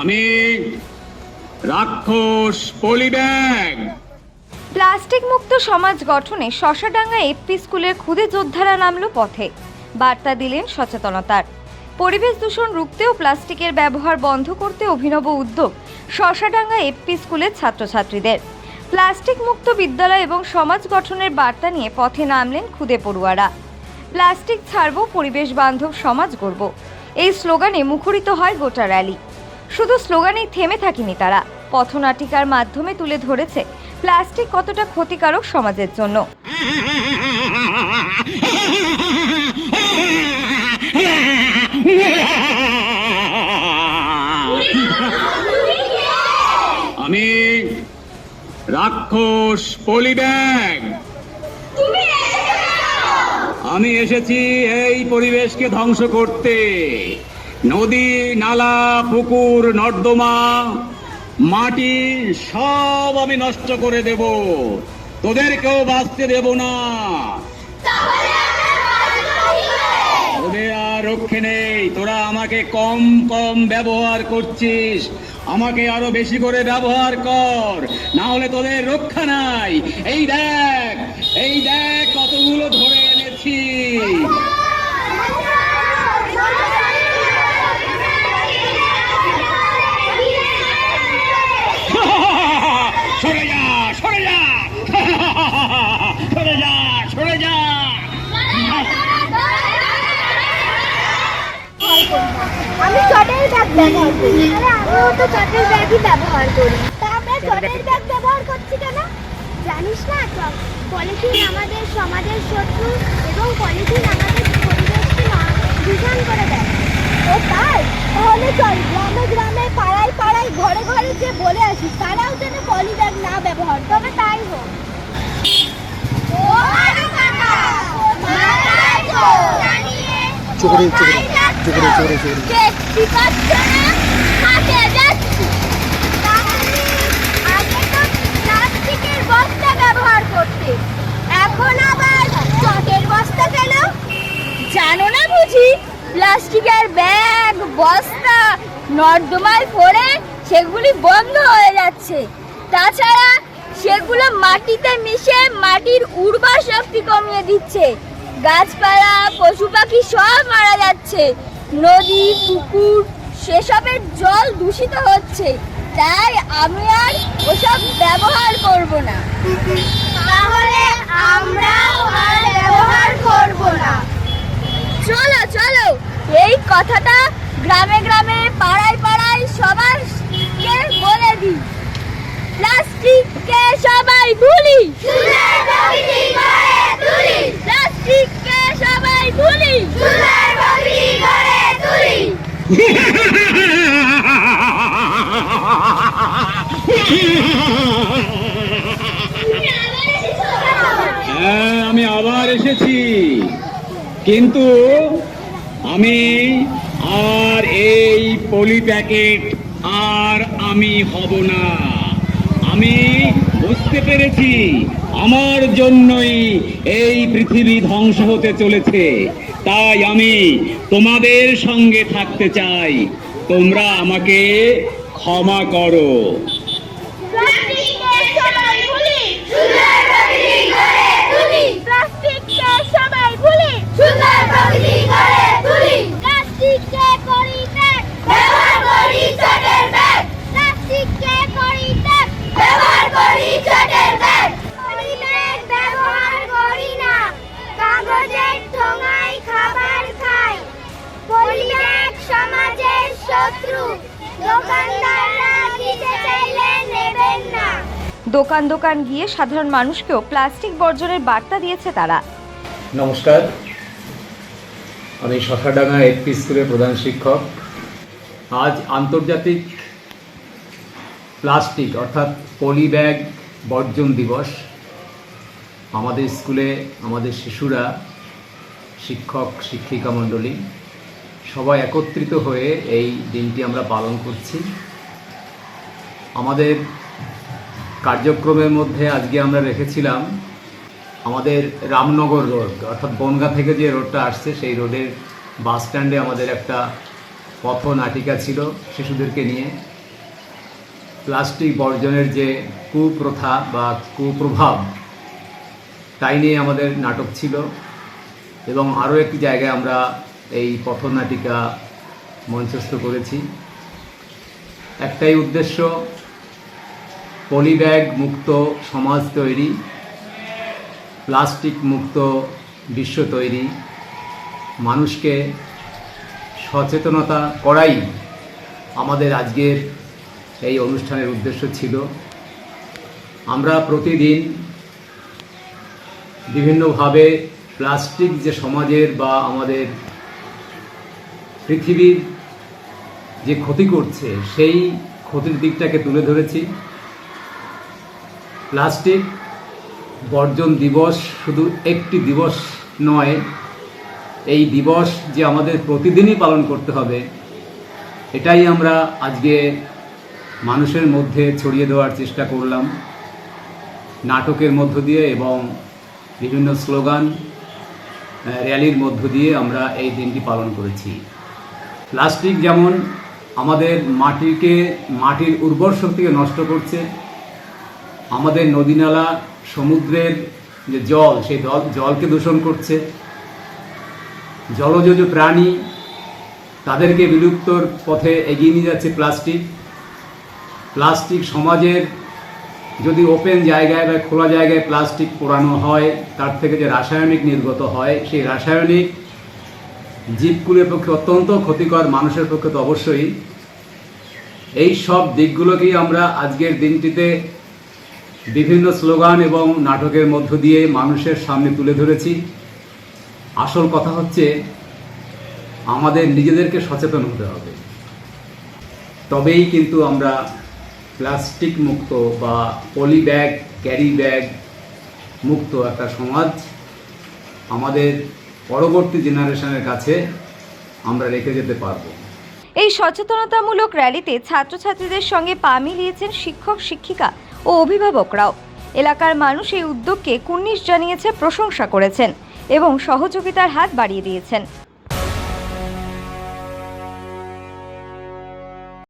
আমি রাক্ষস polybag. Plastic মুক্ত সমাজ গঠনে শশাডাঙ্গা এফপি স্কুলের ক্ষুদে যোদ্ধারা নামলো পথে। বার্তা দিলেন সচেতনতার। পরিবেশ দূষণ রুখতেও প্লাস্টিকের ব্যবহার বন্ধ করতে অভিনব উদ্যোগ শশাডাঙ্গা এফপি স্কুলের ছাত্রছাত্রীদের। প্লাস্টিক মুক্ত বিদ্যালয় এবং সমাজ গঠনের বার্তা নিয়ে পথে নামলেন ক্ষুদে পড়ুয়ারা। প্লাস্টিক ছাড়ব, পরিবেশ বান্ধব সমাজ গড়ব। এই স্লোগানে মুখরিত হয় গোটা র্যালি। শুধু স্লোগানেই থেমে থাকেনি তারা। পথনাটিকার মাধ্যমে তুলে ধরেছে প্লাস্টিক কতটা ক্ষতিকারক সমাজের জন্য। আমি রাক্ষস পলিব্যাগ আমি এসেছি এই পরিবেশকে ধ্বংস করতে। নদী, নালা, পুকুর, নর্দমা, মাটি সব আমি নষ্ট করে দেব। তোদেরকেও বাঁচতে দেব না। তোদের আর রক্ষে নেই। তোরা আমাকে কম কম ব্যবহার করছিস। আমাকে আরও বেশি করে ব্যবহার কর। না হলে তোদের রক্ষা নাই। এই দেখ এই দেখ কতগুলো ধরে এনেছি সরে যা সরে যা। সরে যা সরে যা। আমি চটের ব্যাগ ব্যবহার করি। আমিও তো চটের ব্যাগই ব্যবহার করি। তা আমরা চটের ব্যাগ ব্যবহার করছি কেন? জানিস না পলিথিন আমাদের সমাজের শত্রু এবং পলিথিন আমাদের পরিবেশকে দূষণ করে দেয়। ও তাই তাহলে চল গ্রামে গ্রামে পাড়ায় পাড়ায় ঘরে ঘরে যে বলে আসি তারাও যেন পলি ব্যাগ না ব্যবহার তবে তাই হোক। ও আরও কাকা মাথায় তো চোখে চোখে চোখে চোখে চোখে দেখতে পাচ্ছ না হাতে যাচ্ছি তাহলে আগে তো প্লাস্টিকের বস্তা ব্যবহার করতে এখন আবার চটের বস্তা কেন জানো না বুঝি প্লাস্টিকের ব্যাগ বস্তা নর্দমায় পড়ে সেগুলি বন্ধ হয়ে যাচ্ছে। তাছাড়া সেগুলো মাটিতে মিশে মাটির উর্বর শক্তি কমিয়ে দিচ্ছে। গাছপালা পশু পাখি সব মারা যাচ্ছে। নদী পুকুর সেসবের জল দূষিত হচ্ছে। তাই আমি আর ওসব ব্যবহার করব না। তাহলে আমরাও আর ব্যবহার করব না। চলো চলো। এই কথাটা গ্রামে গ্রামে পাড়ায় পাড়ায় সবাইকে বলে দিই প্লাস্টিককে সবাই ভুলি প্লাস্টিককে সবাই ভুলি হ্যাঁ আমি আবার এসেছি। কিন্তু আমি আর এই পলি প্যাকেট আর আমি হব না। আমি বুঝতে পেরেছি। আমার জন্যই এই পৃথিবী ধ্বংস হতে চলেছে। তাই আমি তোমাদের সঙ্গে থাকতে চাই। তোমরা আমাকে ক্ষমা করো। সবাই ভুলি সুন্দর প্রকৃতি গড়ে তুলি প্লাস্টিককে সবাই ভুলি সুন্দর প্রকৃতি গড়ে তুলি প্লাস্টিককে করি ত্যাগ ব্যবহার করি চটের ব্যাগ প্লাস্টিককে করি ত্যাগ ব্যবহার করি চটের ব্যাগ পলি ব্যাগ ব্যবহার করি না কাগজের ঠোঙায় খাবার খাই পলি ব্যাগ সমাজের শত্রু দোকানদাররা দিতে চাইলে নেবেন না দোকান দোকান গিয়ে সাধারণ মানুষকেও প্লাস্টিক বর্জনের বার্তা দিয়েছে তারা। নমস্কার। আমি শশাডাঙ্গা এপি স্কুলের প্রধান শিক্ষক। আজ আন্তর্জাতিক প্লাস্টিক অর্থাৎ পলি ব্যাগ বর্জন দিবস। আমাদের স্কুলে আমাদের শিশুরা, শিক্ষক, শিক্ষিকা মণ্ডলী সবাই একত্রিত হয়ে এই দিনটি আমরা পালন করছি। আমাদের কার্যক্রমের মধ্যে আজকে আমরা রেখেছিলাম আমাদের রামনগর রোড, অর্থাৎ বনগা থেকে যে রোডটা আসছে, সেই রোডের বাস স্ট্যান্ডে আমাদের একটা পথ নাটিকা ছিল শিশুদেরকে নিয়ে। প্লাস্টিক বর্জনের যে কুপ্রথা বা কুপ্রভাব, তাই নিয়ে আমাদের নাটক ছিল এবং আরও একটি জায়গায় আমরা এই পথনাটিকা মঞ্চস্থ করেছি। একটাই উদ্দেশ্য, পলিব্যাগ মুক্ত সমাজ তৈরি, প্লাস্টিক মুক্ত বিশ্ব তৈরি, মানুষকে সচেতনতা করাই আমাদের আজকের এই অনুষ্ঠানের উদ্দেশ্য ছিল। আমরা প্রতিদিন বিভিন্নভাবে প্লাস্টিক যে সমাজের বা আমাদের পৃথিবীর যে ক্ষতি করছে, সেই ক্ষতির দিকটাকে তুলে ধরেছি। প্লাস্টিক বর্জন দিবস শুধু একটি দিবস নয়, এই দিবস যে আমাদের প্রতিদিনই পালন করতে হবে, এটাই আমরা আজকে মানুষের মধ্যে ছড়িয়ে দেওয়ার চেষ্টা করলাম। নাটকের মধ্য দিয়ে এবং বিভিন্ন স্লোগান র্যালির মধ্য দিয়ে আমরা এই দিনটি পালন করেছি। প্লাস্টিক যেমন আমাদের মাটিকে, মাটির উর্বর শক্তিকে নষ্ট করছে, আমাদের নদীনালা সমুদ্রের যে জল, সেই জল, জলকে দূষণ করছে, জলজ প্রাণী, তাদেরকে বিলুপ্তর পথে এগিয়ে নিয়ে যাচ্ছে প্লাস্টিক। প্লাস্টিক সমাজের যদি ওপেন জায়গায় বা খোলা জায়গায় প্লাস্টিক পোড়ানো হয়, তার থেকে যে রাসায়নিক নির্গত হয়, সেই রাসায়নিক জীবকুলের পক্ষে অত্যন্ত ক্ষতিকর, মানুষের পক্ষে তো অবশ্যই। এই সব দিকগুলোকেই আমরা আজকের দিনটিতে বিভিন্ন স্লোগান এবং নাটকের মধ্য দিয়ে মানুষের সামনে তুলে ধরেছি। আসল কথা হচ্ছে, আমাদের নিজেদেরকে সচেতন হতে হবে। তবেই কিন্তু আমরা প্লাস্টিক মুক্ত বা পলি ব্যাগ, ক্যারি ব্যাগ মুক্ত একটা সমাজ আমাদের পরবর্তী জেনারেশনের কাছে আমরা রেখে যেতে পারব। এই সচেতনতামূলক র্যালিতে ছাত্রছাত্রীদের সঙ্গে পা মিলিয়েছেন শিক্ষক, শিক্ষিকা ও অভিভাবকরাও। এলাকার মানুষ এই উদ্যোগকে কুর্নিশ জানিয়েছে, প্রশংসা করেছেন এবং সহযোগিতার হাত বাড়িয়ে দিয়েছেন।